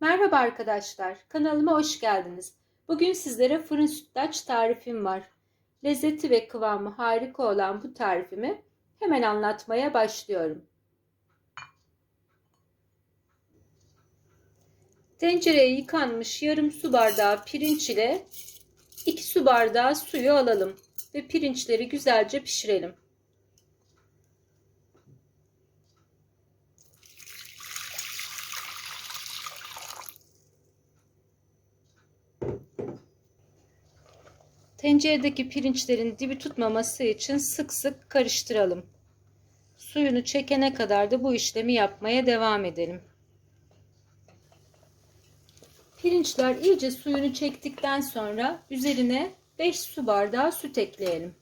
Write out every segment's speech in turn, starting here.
Merhaba arkadaşlar, kanalıma hoş geldiniz. Bugün sizlere fırın sütlaç tarifim var. Lezzeti ve kıvamı harika olan bu tarifimi hemen anlatmaya başlıyorum. Tencereye yıkanmış yarım su bardağı pirinç ile 2 su bardağı suyu alalım ve pirinçleri güzelce pişirelim. Tenceredeki pirinçlerin dibi tutmaması için sık sık karıştıralım. Suyunu çekene kadar da bu işlemi yapmaya devam edelim. Pirinçler iyice suyunu çektikten sonra üzerine 5 su bardağı süt ekleyelim.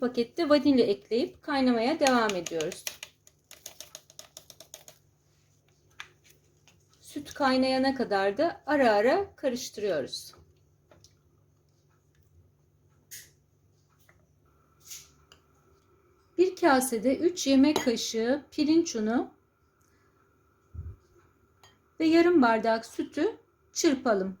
Pakette vanilya ekleyip kaynamaya devam ediyoruz. Süt kaynayana kadar da ara ara karıştırıyoruz. Bir kasede 3 yemek kaşığı pirinç unu ve yarım bardak sütü çırpalım.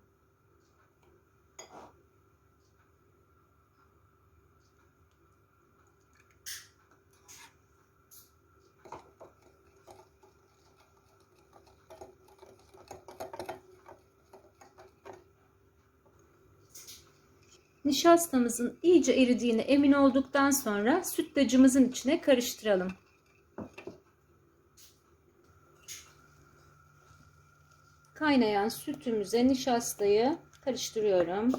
Nişastamızın iyice eridiğine emin olduktan sonra sütlacımızın içine karıştıralım. Kaynayan sütümüze nişastayı karıştırıyorum.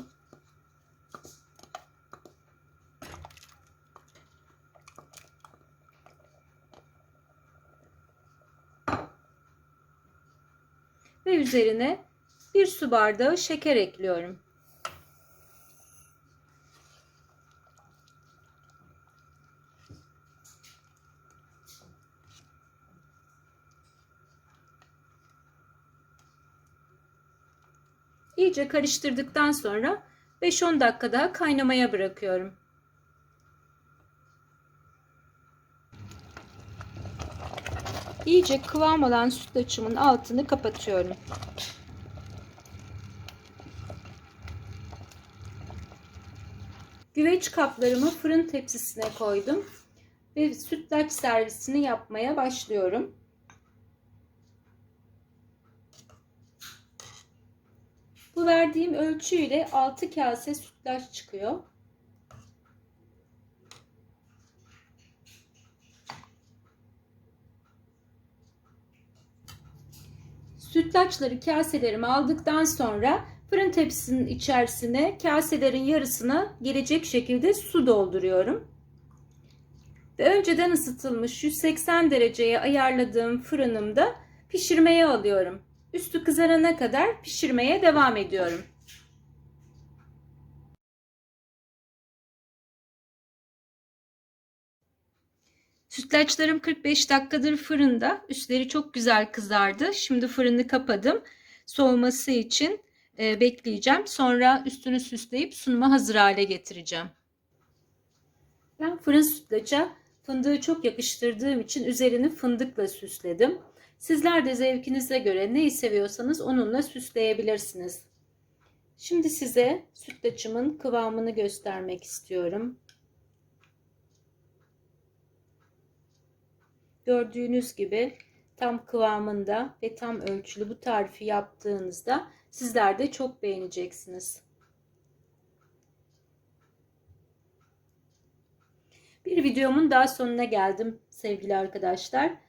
Ve üzerine bir su bardağı şeker ekliyorum. İyice karıştırdıktan sonra 5-10 dakika daha kaynamaya bırakıyorum. İyice kıvam alan sütlaçımın altını kapatıyorum. Güveç kaplarımı fırın tepsisine koydum ve sütlaç servisini yapmaya başlıyorum. Bu verdiğim ölçüyle 6 kase sütlaç çıkıyor. Sütlaçları kaselerime aldıktan sonra fırın tepsisinin içerisine kaselerin yarısına gelecek şekilde su dolduruyorum. Ve önceden ısıtılmış 180 dereceye ayarladığım fırınımda pişirmeye alıyorum. Üstü kızarana kadar pişirmeye devam ediyorum. Sütlaçlarım 45 dakikadır fırında. Üstleri çok güzel kızardı. Şimdi fırını kapadım. Soğuması için e, bekleyeceğim. Sonra üstünü süsleyip sunuma hazır hale getireceğim. Ben fırın sütlaça fındığı çok yakıştırdığım için üzerini fındıkla süsledim. Sizler de zevkinize göre neyi seviyorsanız onunla süsleyebilirsiniz. Şimdi size sütlaçımın kıvamını göstermek istiyorum. Gördüğünüz gibi tam kıvamında ve tam ölçülü bu tarifi yaptığınızda sizler de çok beğeneceksiniz. Bir videomun daha sonuna geldim sevgili arkadaşlar.